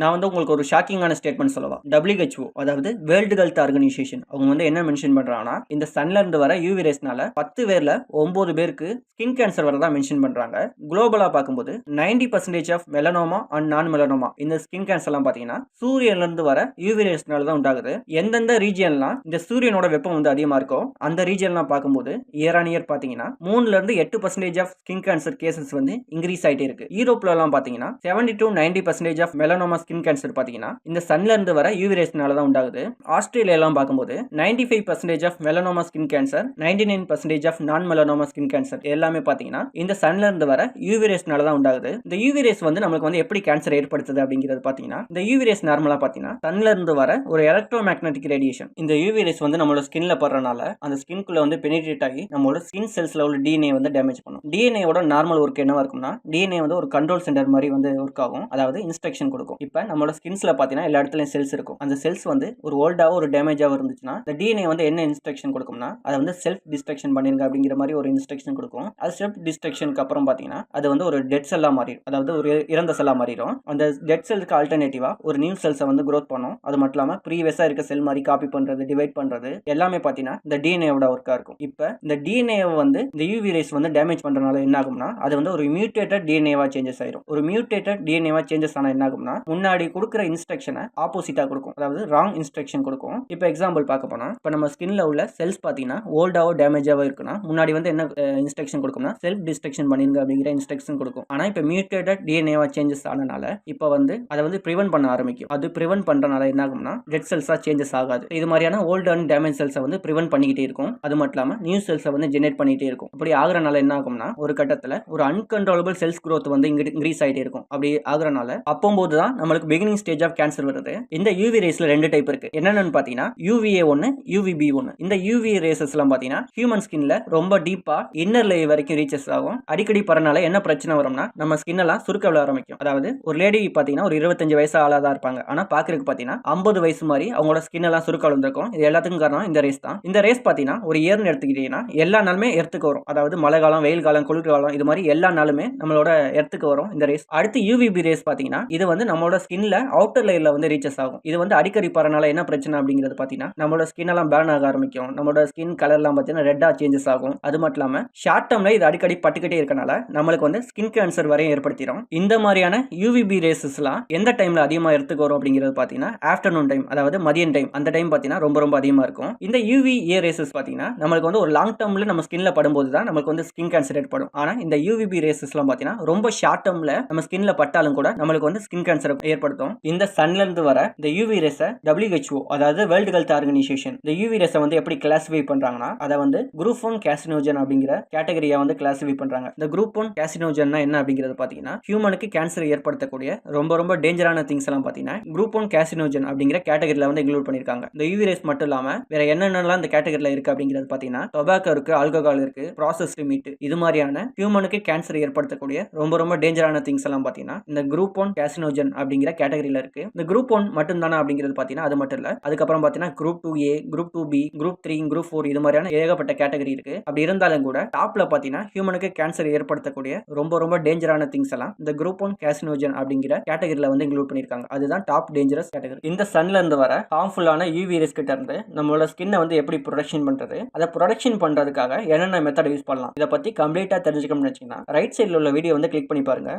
நான் வந்து உங்களுக்கு ஒரு ஷாக்கிங்கான ஸ்டேட்மெண்ட் சொல்லவா? டபிள்யூஹெச்ஓ அதாவது வேர்ல்டு ஹெல்த் ஆர்கனைசேஷன் அவங்க வந்து என்ன மென்ஷன் பண்றாங்கன்னா இந்த சன்ல இருந்து வர யூவி ரேஸ்னால பத்து பேர்ல ஒன்பது பேருக்கு ஸ்கின் கேன்சர் வரதா மென்ஷன் பண்றாங்க. குளோபலா பார்க்கும்போது ninety percentage of melanoma and non melanoma இந்த ஸ்கின் கேன்சர்லாம் பார்த்தீங்கன்னா சூரியன்ல இருந்து வர யூவி ரேஸ்னால தான் உண்டாகுது. எந்தெந்த ரீஜியன்லாம் இந்த சூரியனோட வெப்பம் வந்து அதிகமா இருக்கோ அந்த ரீஜியன்லாம் பார்க்கும்போது இயர் ஆன் இயர் பார்த்தீங்கன்னா மூணுல இருந்து எட்டு percentage of skin cancer cases வந்து இன்க்ரீஸ் ஆயிட்டே இருக்கு. யூரோப்ல எல்லாம் பார்த்தீங்கன்னா seventy to ninety percentage of melanoma skin cancer பார்த்தீங்கன்னா இந்த சன்ல இருந்து வர யூவிரேஷனால தான் உண்டாகுது. ஆஸ்திரேலியாலாம் பார்க்கும்போது ninety five percentage of melanoma skin cancer ninety nine percentage of non melanoma skin cancer எல்லாமே பார்த்தீங்கன்னா இந்த சன்ல இருந்து வர யூவிரேஷனால தான் உண்டாகுது. இந்த யூவிரேஸ் வந்து நம்மளுக்கு வந்து எப்படி கேன்சர் ஏற்படுத்துது அப்படிங்கிறது பார்த்தீங்கன்னா இந்த யூவிரேஸ் நார்மலாக பார்த்தீங்கன்னா சன்ல இருந்து வர ஒரு எலக்ட்ரோ மேக்னெட்டிக் ரேடியேஷன் இந்த யூவிரேஸ் வந்து நம்மளோட ஸ்கின்ல படுறனால அந்த ஸ்கின்குள்ள வந்து பெனிட்ரேட் ஆகி நம்மளோட ஸ்கின் செல்ஸ்ல உள்ள டிஎன்ஏ வந்து டேமேஜ் பண்ணும். டிஎன்ஏவோட நார்மல் ஒர்க் என்னவா இருக்கும்னா டிஎன்ஏ வந்து ஒரு கண்ட்ரோல் சென்டர் மாதிரி வந்து ஒர்க் ஆகும். அதாவது இன்ஸ்ட்ரக்ஷன் கொடுக்கும். இப்போ நம்மளோட ஸ்கின்ஸில் பார்த்தீங்கன்னா எல்லா இடத்துலையும் செல்ஸ் இருக்கும். அந்த செல்ஸ் வந்து ஒரு ஓல்டாக ஒரு டேமேஜாக இருந்துச்சுன்னா இந்த டிஎன்ஏ வந்து என்ன இன்ஸ்ட்ரக்ஷன் கொடுக்கும்னா அதை வந்து செல்ஃப் டிஸ்ட்ரக்ஷன் பண்ணிருங்க அப்படிங்கிற மாதிரி ஒரு இன்ஸ்ட்ரக்ஷன் கொடுக்கும். அது செல்ஃப் டிஸ்ட்ரக்ஷனுக்கு அப்புறம் பார்த்தீங்கன்னா அது வந்து ஒரு டெட் செல்லாக மாறிடும். அதாவது ஒரு இறந்த செல்லாக மாறிடும். அந்த டெட் செல்லுக்கு ஆல்டர்னேட்டிவாக ஒரு நியூ செல்ஸை வந்து க்ரோத் பண்ணும். அது மட்டும் இல்லாமல் ப்ரீவியஸாக இருக்க செல் மாதிரி காப்பி பண்ணுறது டிவைட் பண்ணுறது எல்லாமே பார்த்தீங்கன்னா இந்த டிஎன்ஏவோட ஒர்க்காக இருக்கும். இப்போ இந்த டிஎன்ஏவை வந்து இந்த யூவி ரேஸ் வந்து டேமேஜ் பண்ணுறதுனால என்ன ஆகும்னா அது வந்து ஒரு மியூட்டேட்டட் டிஎன்ஏவா சேஞ்சஸ் ஆயிரும். ஒரு மியூட்டேட்டட் டிஎன்ஏவா சேஞ்சஸ் ஆனால் என்ன ஆகும்னா முன்னாடி கொடுக்குற இன்ஸ்ட்ரக்ஷனை ஆப்போசிட்டாக கொடுக்கும். அதாவது ராங் இன்ஸ்ட்ரக்ஷன் கொடுக்கும். இப்போ எக்ஸாம்பிள் பார்க்க போனால் இப்போ நம்ம ஸ்கின்ல உள்ள செல்ஸ் பார்த்தீங்கன்னா ஓல்டாவோ டேமேஜாவோ இருக்குன்னா முன்னாடி வந்து என்ன இன்ஸ்ட்ரக்ஷன் கொடுக்கும்னா செல்ஃப் டிஸ்ட்ரக்ஷன் பண்ணிருங்க அப்படிங்கிற இன்ஸ்ட்ரக்ஷன் கொடுக்கும். ஆனால் இப்போ மியூட்டேட்டட் டிஎன்ஏவா சேஞ்சஸ் ஆனனால இப்போ வந்து அதை வந்து ப்ரிவென்ட் பண்ண ஆரம்பிக்கும். அது ப்ரிவென்ட் பண்ணுறனால என்ன ஆகும்னா டெட் செல்ஸாக சேஞ்சஸ் ஆகாது. இது மாதிரியான ஓல்டு அண்ட் டேமேஜ் செல்ஸை வந்து ப்ரிவென்ட் பண்ணிக்கிட்டே இருக்கும். அது மட்டும் இல்லாமல் நியூ செல்ஸை வந்து ஜெனரேட் பண்ணிகிட்டே இருக்கும். அப்படி ஆகுறனால என்ன ஆகும்னா ஒரு கட்டத்தில் ஒரு அன்கன்ட்ரோலபிள் செல்ஸ் குரோத் வந்து இன்க்ரீஸ் ஆகிட்டே இருக்கும். அப்படி ஆகுறனால அப்போம்போது தான் நம்ம நம்மளுக்கு பிகினிங் ஸ்டேஜ் ஆஃப் கேன்சர் வருது. இந்த யூவி ரேஸ்ல ரெண்டு டைப் இருக்கு. என்னென்னு பார்த்தீங்கன்னா யூவிஏ ஒன்று யூவிபி ஒன்று இந்த யூவி ரேசஸ்லாம் பார்த்தீங்கன்னா ஹியூமன் ஸ்கின்ல ரொம்ப டீப்பா இன்னர் லே வரைக்கும் ரீச்சஸ் ஆகும். அடிக்கடி பரனால என்ன பிரச்சனை வரும்னா நம்ம ஸ்கின் எல்லாம் சுருக்க விழ ஆரம்பிக்கும். அதாவது ஒரு லேடி பார்த்தீங்கன்னா ஒரு இருபத்தஞ்சு வயசு ஆளாக தான் இருப்பாங்க. ஆனால் பாக்குறதுக்கு பார்த்தீங்கன்னா ஐம்பது வயசு மாதிரி அவங்களோட ஸ்கின் எல்லாம் சுருக்க வளர்ந்துருக்கும். இது எல்லாத்துக்கும் காரணம் இந்த ரேஸ் தான். இந்த ரேஸ் பாத்தீங்கன்னா ஒரு இயர்னு எடுத்துக்கிட்டீங்கன்னா எல்லா நாளுமே எர்த்துக்கு வரும். அதாவது மழை காலம் வெயில் காலம் குளிர்காலம் இது மாதிரி எல்லா நாளுமே நம்மளோட எர்த்துக்கு வரும் இந்த ரேஸ் அடுத்து யூவிபி ரேஸ் பாத்தீங்கன்னா இது வந்து நம்மளோட ஸ்கின்ல அவுட்டர் லேயர்ல வந்து ரீச்சஸ் ஆகும். இது வந்து அடிக்கடி பரனால என்ன பிரச்சனை அப்படிங்கிறது பார்த்தீங்கன்னா நம்மளோட ஸ்கின் எல்லாம் பேர்ன் ஆக ஆரம்பிக்கும். நம்மளோட ஸ்கின் கலர்லாம் பார்த்தீங்கன்னா ரெட்டா சேஞ்சஸ் ஆகும். அது மட்டும் இல்லாமல் ஷார்ட் டேர்ம்ல இது அடிக்கடி பட்டுக்கிட்டே இருக்கனால நம்மளுக்கு வந்து ஸ்கின் கேன்சர் வரையும் ஏற்படுத்திடும் இந்த மாதிரியான யூவிபி ரேசஸ்லாம் எந்த டைம்ல அதிகமாக எடுத்துக்கு வரும் அப்படிங்கிறது பார்த்தீங்கன்னா ஆஃப்டர்நூன் டைம் அதாவது மதியம் டைம் அந்த டைம் பார்த்தீங்கன்னா ரொம்ப ரொம்ப அதிகமாக இருக்கும். இந்த யூவி ஏ ரேசஸ் பார்த்தீங்கன்னா நம்மளுக்கு வந்து ஒரு லாங் டேர்ம்ல நம்ம ஸ்கின்ல படும்போது தான் நமக்கு வந்து ஸ்கின் கேன்சர் ஏற்படும். ஆனால் இந்த யூவிபி ரேசஸ்லாம் பார்த்தீங்கன்னா ரொம்ப ஷார்ட் டேர்ம்ல நம்ம ஸ்கின்ல பட்டாலும் கூட நம்மளுக்கு வந்து ஸ்கின் கேன்சர் ஏற்படுத்தும். இந்த சன்ல இருந்து வர இந்த யூவி ரேஸை டபிள்யூஹெச்ஓ அதாவது வேர்ல்டு ஹெல்த் ஆர்கனைசேஷன் இந்த யூவி ரேஸை வந்து எப்படி கிளாசிஃபை பண்றாங்கன்னா அதை வந்து குரூப் ஒன் கேசினோஜன் அப்படிங்கிற கேட்டகரியா வந்து கிளாசிஃபை பண்றாங்க. இந்த குரூப் ஒன் கேசினோஜன்னா என்ன அப்படிங்கிறது பார்த்தீங்கன்னா ஹியூமனுக்கு கேன்சர் ஏற்படுத்தக்கூடிய ரொம்ப ரொம்ப டேஞ்சரான திங்ஸ் எல்லாம் பார்த்தீங்கன்னா குரூப் ஒன் கேசினோஜன் அப்படிங்கிற கேட்டகரியில வந்து இன்க்ளூட் பண்ணிருக்காங்க இந்த யூவி ரேஸ் மட்டும் இல்லாமல் வேற என்னென்னலாம் இந்த கேட்டகரியில இருக்கு அப்படிங்கிறது பார்த்தீங்கன்னா டொபாக்கோ இருக்கு ஆல்கஹால் இருக்கு ப்ராசஸ் மீட் இது மாதிரியான ஹியூமனுக்கு கேன்சர் ஏற்படுத்தக்கூடிய ரொம்ப ரொம்ப டேஞ்சரான திங்ஸ் எல்லாம் பார்த்தீங்கன்னா இந்த குரூப் ஒன் கேசினோஜன் அப்படிங்கிற கேட்டகரியில் இருக்கு. இந்த குரூப் ஒன் மட்டும் தானே அப்படிங்கிறது பார்த்தீங்கன்னா அது மட்டும் இல்லை. அதுக்கப்புறம் பார்த்தீங்கன்னா group two A group two B group three group four இது மாதிரியான ஏகப்பட்ட கேட்டகரி இருக்கு. அப்படி இருந்தாலும் கூட டாப்ல பார்த்தீங்கன்னா ஹியூமனுக்கு கேன்சர் ஏற்படுத்தக்கூடிய ரொம்ப ரொம்ப டேஞ்சரான திங்ஸ் எல்லாம் இந்த குரூப் ஒன் கேசினோஜன் அப்படிங்கிற கேட்டகரியில் வந்து இன்க்ளூட் பண்ணியிருக்காங்க. அதுதான் டாப் டேஞ்சரஸ் கேட்டகரி இந்த சன்ல இருந்து வர ஹார்ம்ஃபுல்லான யூவி ரேஸ் கிட்ட இருந்து நம்மளோட ஸ்கின்னை வந்து எப்படி ப்ரொடக்ஷன் பண்றது அதை ப்ரொடக்ஷன் பண்றதுக்காக என்னென்ன மெத்தட் யூஸ் பண்ணலாம் இதை பத்தி கம்ப்ளீட்டா தெரிஞ்சுக்கணும்னு வச்சீங்கன்னா ரைட் சைடில் உள்ள வீடியோ வந்து கிளிக் பண்ணி பாருங்க.